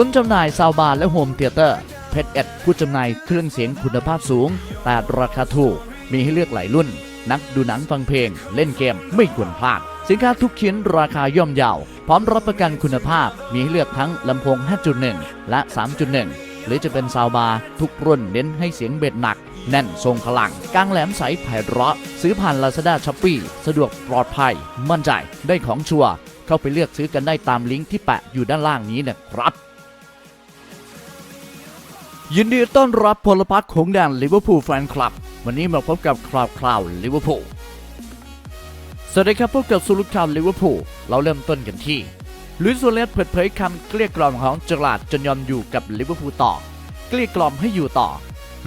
ศูนย์จำหน่ายซาวบาร์และโฮมเทเตอร์เพชรเอ็ดผู้จำหน่ายเครื่องเสียงคุณภาพสูง แต่ราคาถูก มีให้เลือกหลายรุ่น นักดูหนังฟังเพลง เล่นเกมไม่ควรพลาด สินค้าทุกชิ้นราคาย่อมเยาพร้อมรับประกันคุณภาพ มีให้เลือกทั้งลำโพง 5.1 และ 3.1 หรือจะเป็นซาวบาร์ทุกรุ่นเน้นให้เสียงเบ็ดหนัก แน่นทรงพลังกลางแหลมใสไพเราะซื้อผ่าน Lazada s h o p e e สะดวกปลอดภัย มั่นใจได้ของชัวร์เข้าไปเลือกซื้อกันได้ตามลิงก์ที่แปะอยู่ด้านล่างนี้นะครับ ยินดีต้อนรับพลพรรคของแดนลิเวอร์พูลแฟนคลับ วันนี้มาพบกับคราวคราวลิเวอร์พูลสวัสดีครับพบกับสุลุข่าวลิเวอร์พูลเราเริ่มต้นกันที่ลุยส์โซเลสเปิดเผยคำเกลี้ยกล่อมของเจอราดจนยอมอยู่กับลิเวอร์พูลต่อ เกลี้ยกล่อมให้อยู่ต่อ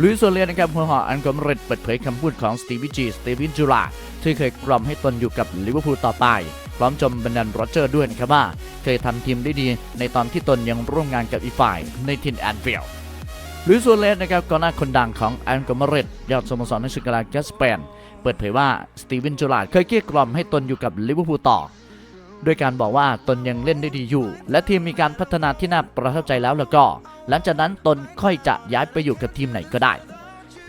ลุยส์โซเลสนะครับหัวหออันกอมเร็ดเปิดเผยคำพูดของสตีวิจีสตีวินจูราที่เคยกล่อมให้ตนอยู่กับลิเวอร์พูลต่อไปพร้อมจมบันดันโรเจอร์ด้วยนะครับว่า เคยทำทีมได้ดีในตอนที่ตนยังร่วมงานกับอีฝ่ายในทินแอนฟิลด์ ลุยส์โซเลสนะครับกองหน้าคนดังของแอนกอมเรตยอดสโมสรในศึกกาลาแกสเปนเปิดเผยว่าสตีเวนจูราดเคยเกลี้ยกล่อมให้ตนอยู่กับลิเวอร์พูลต่อด้วยการบอกว่าตนยังเล่นได้ดีอยู่ และทีมมีการพัฒนาที่น่าประทับใจแล้วแล้วก็ หลังจากนั้นตนค่อยจะย้ายไปอยู่กับทีมไหนก็ได้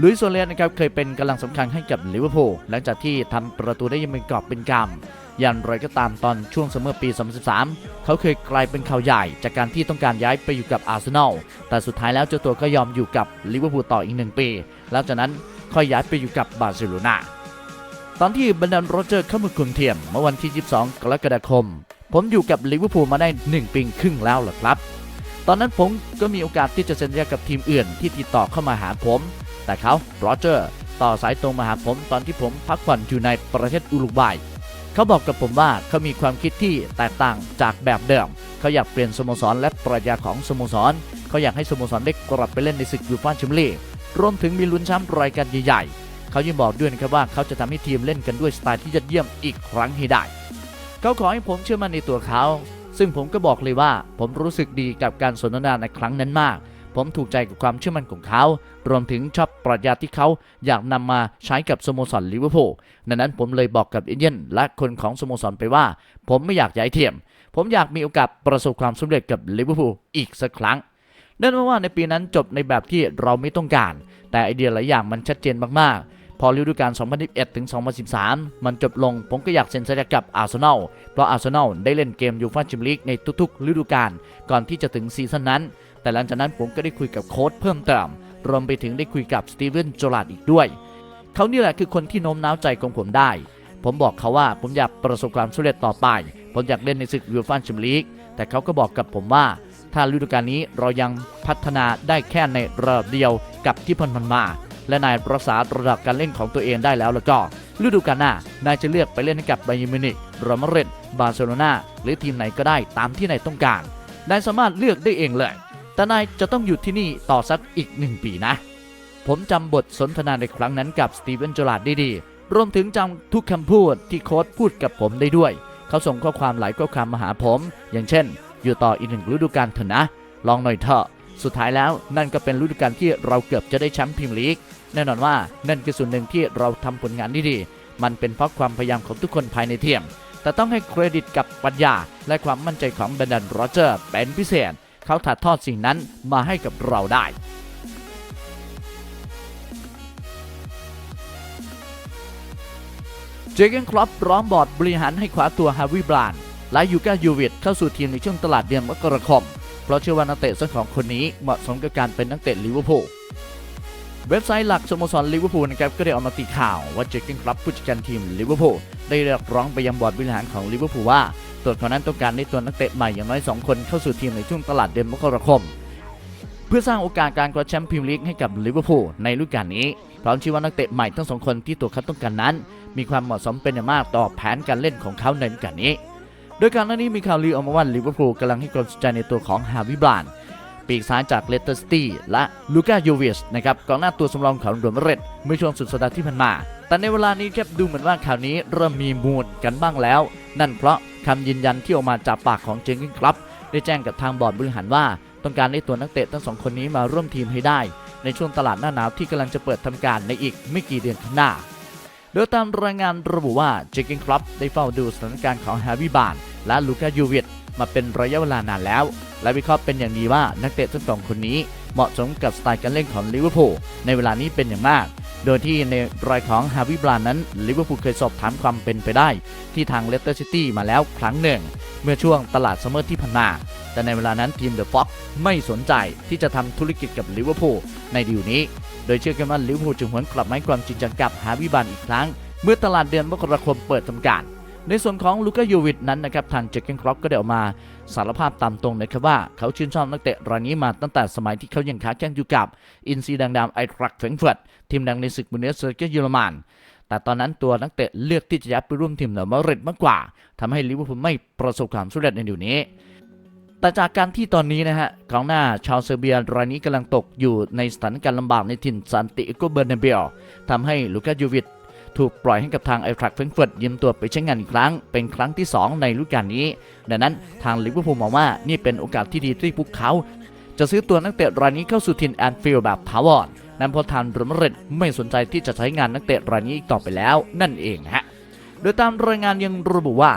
ลุยส์โซเลสนะครับเคยเป็นกำลังสำคัญให้กับลิเวอร์พูลหลังจากที่ทำประตูได้ยังเป็นกอบเป็นกำ อย่างไรก็ตามตอนช่วงซัมเมอร์ปี 2013 เขาเคยกลายเป็นข่าวใหญ่ จากการที่ต้องการย้ายไปอยู่กับอาร์เซนอล แต่สุดท้ายแล้วเจ้าตัวก็ยอมอยู่กับลิเวอร์พูลต่ออีกหนึ่งปี แล้วจากนั้นค่อยย้ายไปอยู่กับบาร์เซโลนาตอนที่บันดันโรเจอร์เข้ามาคุมทียมเมื่อวันที่ 22 กรกฎาคม ผมอยู่กับลิเวอร์พูลมาได้ 1 ปีครึ่งแล้วล่ะครับ ตอนนั้นผมก็มีโอกาสที่จะเซ็นสัญญากับทีมอื่นที่ติดต่อเข้ามาหาผม แต่เขาโรเจอร์ต่อสายตรงมาหาผมตอนที่ผมพักผ่อนอยู่ในประเทศอุรุกวัย เขาบอกกับผมว่าเขามีความคิดที่แตกต่างจากแบบเดิม เขาอยากเปลี่ยนสโมสรและปรัชญาของสโมสร เขาอยากให้สโมสรได้กลับไปเล่นในศึกยูฟ่าแชมเปี้ยนลีกรวมถึงมีลุ้นแชมป์รายการใหญ่ๆ เขายังบอกด้วยนะครับว่าเขาจะทำให้ทีมเล่นกันด้วยสไตล์ที่ยอดเยี่ยมอีกครั้งให้ได้ เขาขอให้ผมเชื่อมั่นในตัวเขา ซึ่งผมก็บอกเลยว่าผมรู้สึกดีกับการสนทนาในครั้งนั้นมาก ผมถูกใจกับความเชื่อมั่นของเขา รวมถึงชอบปรัชญาที่เขาอยากนำมาใช้กับสโมสรลิเวอร์พูลดังนั้นผมเลยบอกกับเอเย่นและคนของสโมสรไปว่า ผมไม่อยากย้ายทีมผมอยากมีโอกาสประสบความสำเร็จกับลิเวอร์พูลอีกสักครั้งนั่นเพราะว่าในปีนั้นจบในแบบที่เราไม่ต้องการ แต่ไอเดียหลายอย่างมันชัดเจนมากๆ พอฤดูกาล 2021ถึง 2013 มันจบลง ผมก็อยากเซ็นสัญญากับอาร์เซนอล เพราะอาร์เซนอลได้เล่นเกมยูฟ่าแชมเปี้ยนลีกในทุกๆ ฤดูกาล ก่อนที่จะถึงซีซั่นนั้น แต่หลังจากนั้นผมก็ได้คุยกับโค้ชเพิ่มเติมรวมไปถึงได้คุยกับสตีเวนโจลาร์ดอีกด้วย เขานี่แหละคือคนที่โน้มน้าวใจของผมได้ ผมบอกเขาว่าผมอยากประสบความสำเร็จต่อไป ผมอยากเล่นในศึกยูฟ่าแชมเปี้ยนลีก แต่เขาก็บอกกับผมว่า ถ้าฤดูกาลนี้เรายังพัฒนาได้แค่ในระดับเดียวกับที่ผ่านมา และนายรักษาระดับการเล่นของตัวเองได้แล้วแล้วก็ฤดูกาลหน้านายจะเลือกไปเล่นให้กับไบาเยิร์นมิวนิกรอัลมาดริดบาร์เซโลนาหรือทีมไหนก็ได้ตามที่นายต้องการนายสามารถเลือกได้เองเลย แต่นายจะต้องอยู่ที่นี่ต่อสักอีกหนึ่งปีนะ ผมจำบทสนทนาในครั้งนั้นกับสตีเวนจอร์ลาดได้ดี รวมถึงจำทุกคำพูดที่โค้ชพูดกับผมได้ด้วย เขาส่งข้อความหลายข้อความมาหาผม อย่างเช่น อยู่ต่ออีกหนึ่งฤดูกาลเถอะนะ ลองหน่อยเถอะ สุดท้ายแล้วนั่นก็เป็นฤดูกาลที่เราเกือบจะได้แชมป์พรีเมียร์ลีก แน่นอนว่านั่นคือส่วนหนึ่งที่เราทำผลงานได้ดี มันเป็นเพราะความพยายามของทุกคนภายในทีมแต่ต้องให้เครดิตกับปัญญา และความมั่นใจของเบนดันโรเจอร์เป็นพิเศษ เขาถ่ายทอดสิ่งนั้นมาให้กับเราได้เจเกนครอปร้อมบอร์ดบริหารให้ขวาตัวฮาวิบราน และยูกายูวิตเข้าสู่ทีมในช่วงตลาดเดือนมกราคม เพราะเชื่อว่านักเตะทั้งสองคนนี้เหมาะสมกับการเป็นนักเตะลิเวอร์พูลเว็บไซต์หลักสโมสรลิเวอร์พูลนะครับก็ได้ออกมาตีข่าวว่าเจเกนคลับผู้จัดการทีมลิเวอร์พูลได้เรียกร้องไปยังบอร์ดบริหารของลิเวอร์พูลว่า ตัวเขานั้นต้องการได้ตัวนักเตะใหม่อย่างน้อย 2 คนเข้าสู่ทีมในช่วงตลาดเดือนมกราคม เพื่อสร้างโอกาสการคว้าแชมป์พรีเมียร์ลีกให้กับลิเวอร์พูลในฤดูกาลนี้ พร้อมชี้ว่านักเตะใหม่ทั้งสองคนที่ตัวเขาต้องการนั้น มีความเหมาะสมเป็นอย่างมากต่อแผนการเล่นของเขาในฤดูกาลนี้ โดยการหน้นนี้มีข่าวลือออกมาว่าลิเวอร์พูลกำลังให้ความสนใจในตัวของฮาวิบลาน ปีกซ้ายจากเลสเตอร์ซิตี้และลูก้าโยวิชนะครับกองหน้าตัวสำรองของโรมเรตเมื่อช่วงสุดสัปดาห์ที่ผ่านมา แต่ในเวลานี้ครับดูเหมือนว่าข่าวนี้เริ่มมีมูลกันบ้างแล้ว นั่นเพราะคำยืนยันที่ออกมาจากปากของเจงกินครับได้แจ้งกับทางบอร์ดบริหารว่า ต้องการได้ตัวนักเตะทั้งสองคนนี้มาร่วมทีมให้ได้ ในช่วงตลาดหน้าหนาวที่กำลังจะเปิดทำการในอีกไม่กี่เดือนข้างหน้า โดยตามรายงานระบุว่าเจเกนคลับได้เฝ้าดูสถานการณ์ของแฮร์รี่บานและลูก้ายูเวิตมาเป็นระยะเวลานานแล้ว และวิเคราะห์เป็นอย่างดีว่านักเตะทั้งสองคนนี้เหมาะสมกับสไตล์การเล่นของลิเวอร์พูลในเวลานี้เป็นอย่างมาก โดยที่ในรายของฮาวิบรานนั้นลิเวอร์พูลเคยสอบถามความเป็นไปได้ ที่ทางเลสเตอร์ซิตี้มาแล้วครั้งหนึ่ง เมื่อช่วงตลาดซัมเมอร์ที่ผ่านมา แต่ในเวลานั้นทีมเดอะฟ็อกไม่สนใจที่จะทำธุรกิจกับลิเวอร์พูลในดีลนี้ โดยเชื่อกันว่าลิเวอร์พูลจึงหวนกลับมาให้ความจริงจังกับฮาวิบรานอีกครั้ง เมื่อตลาดเดือนมกราคมเปิดทำการ ในส่วนของลูกายูวิดนั้นนะครับทางเจคเกนครอปก็ได้ออกมาสารภาพตามตรงนะครับว่าเขาชื่นชอบนักเตะรายนี้มาตั้งแต่สมัยที่เขายังค้าแข่งอยู่กับ อินซีดังดามไอทรักแฟงเฟิร์ตทีมดังในศึกบุนเดสลิกาเยอรมันแต่ตอนนั้นตัวนักเตะเลือกที่จะย้ายไปร่วมทีมเหนือมาริดมากกว่าทำให้ลิเวอร์พูลไม่ประสบความสำเร็จในเดี๋ยวนี้ แต่จากการที่ตอนนี้นะฮะกองหน้าชาวเซอร์เบียรายนี้กำลังตกอยู่ในสถานการณ์ลำบากในถิ่นซานติอโกเบอร์นเบลทำให้ลูกายูวิด ถูกปล่อยให้กับทางไอทรักเฟรงเฟิร์ตยืมตัวไปใช้งานอีกครั้ง เป็นครั้งที่ 2 ในฤดูกาลนี้ ดังนั้นทางลิเวอร์พูลมองว่านี่เป็นโอกาสที่ดีที่พวกเขา จะซื้อตัวนักเตะรายนี้เข้าสู่ทีมแอนฟิลด์แบบถาวรนั่นเพราะทางรอัลมาดริดไม่สนใจที่จะใช้งานนักเตะรายนี้อีกต่อไปแล้วนั่นเองฮะโดยตามรายงานยังระบุว่า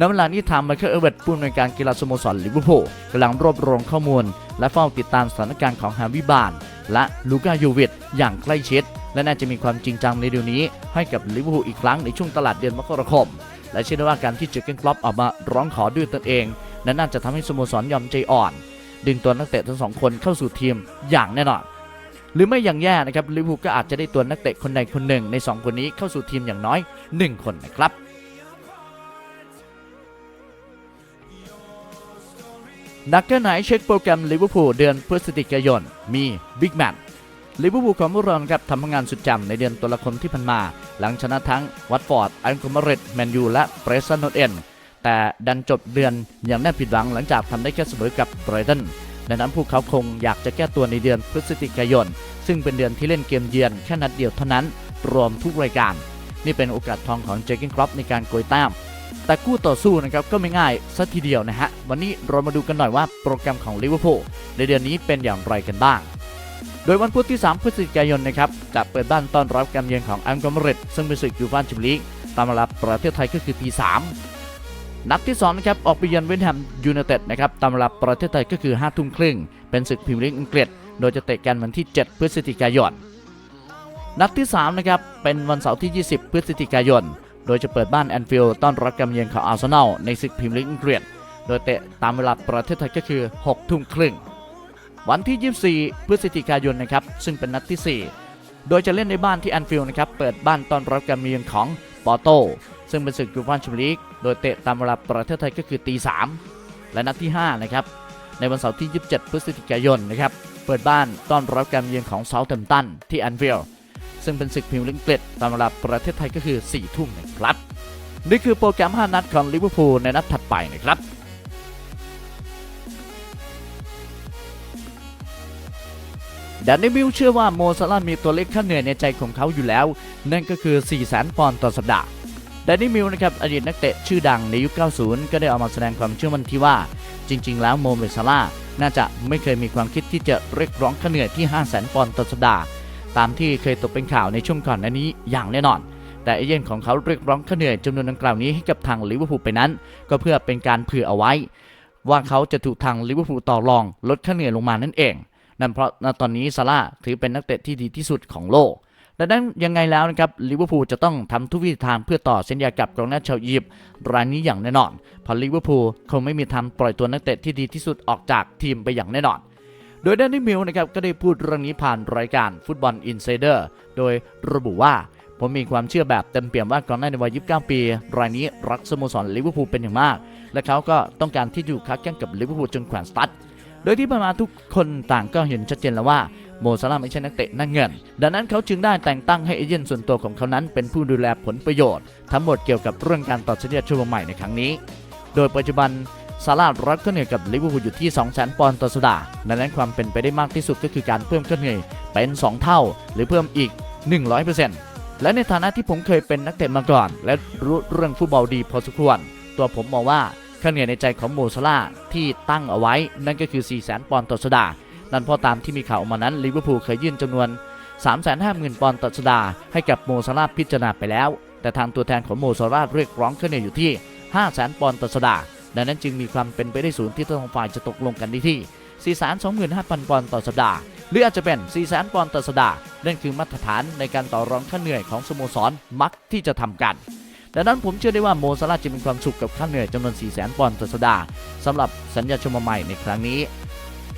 ณเวลานี้ทางไมเคิลเอเวตผู้อำนวยการกีฬาสโมสรลิเวอร์พูลกำลังรวบรวมข้อมูล และเฝ้าติดตามสถานการณ์ของฮาวิบาน และลูกาโยวิดอย่างใกล้ชิด และน่าจะมีความจริงจังในเดี๋ยวนี้ ให้กับลิเวอร์พูลอีกครั้งในช่วงตลาดเดือนมกราคม และเชื่อได้ว่าการที่เจอเกนคล็อปออกมาร้องขอด้วยตนเอง นั้นน่าจะทำให้สโมสรยอมใจอ่อน ดึงตัวนักเตะทั้งสองคนเข้าสู่ทีมอย่างแน่นอนหรือไม่อย่างแย่นะครับลิเวอร์พูลก็อาจจะได้ตัวนักเตะคนใดคนหนึ่งใน 2 คนนี้เข้าสู่ทีมอย่างน้อย 1 คนนะครับนักแค่ไหนเช็คโปรแกรมลิเวอร์พูลเดือนพฤศจิกายนมีบิ๊กแมต ลิเวอร์พูลของพวกเรานครับทำงานสุดจำในเดือนตุลาคมที่ผ่านมา หลังชนะทั้งวัตฟอร์ดอันคอมเมเรตแมนยูและเบรซันโนเอนแต่ดันจบเดือนอย่างน่าผิดหวังหลังจากทำได้แค่เสมอกับไบรตันดังนั้นพวกเขาคงอยากจะแก้ตัวในเดือนพฤศจิกายน ซึ่งเป็นเดือนที่เล่นเกมเยือนแค่นัดเดียวเท่านั้น รวมทุกรายการ นี่เป็นโอกาสทองของเจคเกนครอปในการโกยแต้มแต่คู่ต่อสู้นะครับก็ไม่ง่ายสัทีเดียวนะฮะวันนี้เรามาดูกันหน่อยว่าโปรแกรมของลิเวอร์พูลในเดือนนี้เป็นอย่างไรกันบ้าง โดยวันพุธที่ 3 พฤศจิกายนนะครับจะเปิดบ้านต้อนรับการเยือนของอังกฤษมาริดซึ่งเป็นศึกยูฟ่าแชมเปี้ยนลีกตามเวลาประเทศไทยก็คือตี3นัดที่2นะครับออกไปเยือนเวสต์แฮมยูไนเต็ดนะครับตามเวลาประเทศไทยก็คือ5ทุ่มครึ่งเป็นศึกพรีเมียร์ลีกอังกฤษ โดยจะเตะกันวันที่ 7 พฤศจิกายน นัดที่3นะครับเป็นวันเสาร์ที่ 20 พฤศจิกายน โดยจะเปิดบ้านแอนฟิลด์ต้อนรับการเยือนของอาร์เซนอลในศึกพรีเมียร์ลีกอังกฤษ โดยเตะตามเวลาประเทศไทยก็คือ 6 ทุ่มครึ่ง วันที่ 24 พฤศจิกายนนะครับซึ่งเป็นนัดที่ 4 โดยจะเล่นในบ้านที่แอนฟิลด์นะครับเปิดบ้านตอนรับการเยือนของปอโตซึ่งเป็นศึกยูฟ่าแชมเปี้ยนลีกโดยเตะตามเวลาประเทศไทยก็คือตี3และนัดที่ 5 นะครับ ในวันเสาร์ที่ 27 พฤศจิกายนนะครับเปิดบ้านต้อนรับการเยือนของเซาท์แฮมป์ตันที่แอนฟิลด์ซึ่งเป็นศึกพรีเมียร์ลีกอังกฤษตามเวลาประเทศไทยก็คือ4ทุ่มนะครับนี่คือโปรแกรม 5 นัดของลิเวอร์พูลในนัดถัดไปนะครับ ดนนี่มิลเชื่อว่าโมซาลามีตัวเลขค่าเหนื่อยในใจของเขาอยู่แล้ว นั่นก็คือ 4 0 0 0 0 0ปอนด์ต่อสัปดาห์แดนนี่มิลนะครับอดีตนักเตะชื่อดังในยุค 90 ก็ได้ออกมาแสดงความเชื่อมั่นที่ว่า จริง ๆ แล้วโมเมซาลาน่าจะไม่เคยมีความคิดที่จะเรียกร้องค่าเหนื่อยที่ 5 0 0 0 0 0 ปอนด์ต่อสัปดาห์ ตามที่เคยตกเป็นข่าวในช่วงก่อนหน้านี้อย่างแน่นอน แต่เอเย่นของเขาเรียกร้องค่าเหนื่อยจำนวนดังกล่าวนี้ให้กับทางลิเวอร์พูลไปนั้น ก็เพื่อเป็นการเผื่อเอาไว้ ว่าเขาจะถูกทางลิเวอร์พูลต่อรองลดค่าเหนื่อยลงมานั่นเอง นั่นเพราะณตอนนี้ซาร่าถือเป็นนักเตะที่ดีที่สุดของโลกดังนั้นยังไงแล้วนะครับลิเวอร์พูลจะต้องทำทุกวิถีทางเพื่อต่อสัญญากับกองหน้าชาวอียิปต์รายนี้อย่างแน่นอนเพราะลิเวอร์พูลคงไม่มีทางปล่อยตัวนักเตะที่ดีที่สุดออกจากทีมไปอย่างแน่นอน โดยแดนนี่มิลนะครับก็ได้พูดเรื่องนี้ผ่านรายการฟุตบอลอินไซเดอร์โดยระบุว่าผมมีความเชื่อแบบเต็มเปี่ยมว่ากองหน้าในวัย 29 ปี รายนี้รักสโมสรลิเวอร์พูลเป็นอย่างมาก และเขาก็ต้องการที่อยู่ค้าแข่งกับลิเวอร์พูลจนแขวนสตั๊ด โดยที่ผ่านมาทุกคนต่างก็เห็นชัดเจนแล้วว่าโมซาลาไม่ใช่นักเตะนั่งเงิน ดังนั้นเขาจึงได้แต่งตั้งให้เอเย่นส่วนตัวของเขานั้นเป็นผู้ดูแลผลประโยชน์ ทั้งหมดเกี่ยวกับเรื่องการต่อสัญญาชั่วโมงใหม่ในครั้งนี้ โดยปัจจุบันซาร่าห์รับค่าเหนื่อยกับลิเวอร์พูลอยู่ที่ 200,000 ปอนด์ต่อสัปดาห์ดังนั้นความเป็นไปได้มากที่สุดก็คือการเพิ่มค่าเหนื่อยเป็น 2 เท่า หรือเพิ่มอีก 100%และในฐานะที่ผมเคยเป็นนักเตะมาก่อน และรู้เรื่องฟุตบอลดีพอสมควร ตัวผมมองว่า ค่าเหนื่อยในใจของโมซาร่าที่ตั้งเอาไว้ นั่นก็คือ 4 0 0 0 0ปอนด์ต่อสัปดาห์นั่นพราะตามที่มีข่าวออกมานั้นลิเวอร์พูลเคยยื่นจำนวน 350,000 ปอนด์ต่อสัปดาห์ให้กับโมซาร่าพิจารณาไปแล้ว แต่ทางตัวแทนของโมซาร่าเรียกร้องค่าเหนื่อยอยู่ที่ 500,000 ปอนด์ต่อสัปดาห์ดังนั้นจึงมีความเป็นไปได้สูงที่ทั้งสองฝ่ายจะตกลงกันได้ที่ 425,000 ปอนด์ต่อสัปดาห์หรืออาจจะเป็น 400,000 ปอนด์ต่อสัปดาห์นั่นคือมาตรฐานในการต่อรองค่าเหนื่อยของสโมสรมักที่จะทำกัน ดังนั้นผมเชื่อได้ว่าโมซาลาจะมีความสุขกับค่าเหนื่อยจำนวน 4 0 0 0 0ปอนด์ต่อสัปดาห์สำหรับสัญญาชมใหม่ในครั้งนี้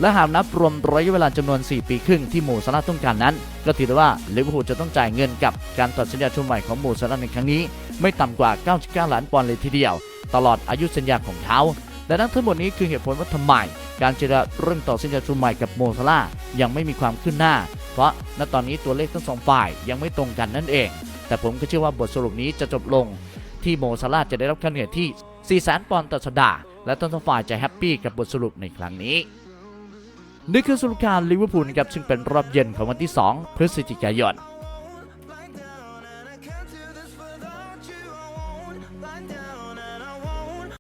และหากนับรวมระยะเวลาจำนวน 4 ปีครึ่งที่โมซาลาต้องการนั้น ก็ถือได้ว่าลิเวอร์พูลจะต้องจ่ายเงินกับการต่อสัญญาชมใหม่ของโมซาลาในครั้งนี้ ไม่ต่ำกว่า 99 ล้านปอนด์เลยทีเดียว ตลอดอายุสัญญาของเขาดังนั้นทั้งหมดนี้คือเหตุผลว่าทำไมการเจรจาเรื่องต่อสัญญาชมใหม่กับโมซาลายังไม่มีความขึ้นหน้า เพราะณตอนนี้ตัวเลขทั้งสองฝ่ายยังไม่ตรงกันนั่นเอง แต่ผมก็เชื่อว่าบทสรุปนี้จะจบลง ที่โมซาลาจะได้รับคะแนนที่4 0 0 0ปอนด์ต่อสัปดาห์ และต้นฝ่ายจะแฮปปี้กับบทสรุปในครั้งนี้นี่คือสรุปการลิเวอร์พูลนะครับซึ่งเป็นรอบเย็นของวันที่ 2 พฤศจิกายน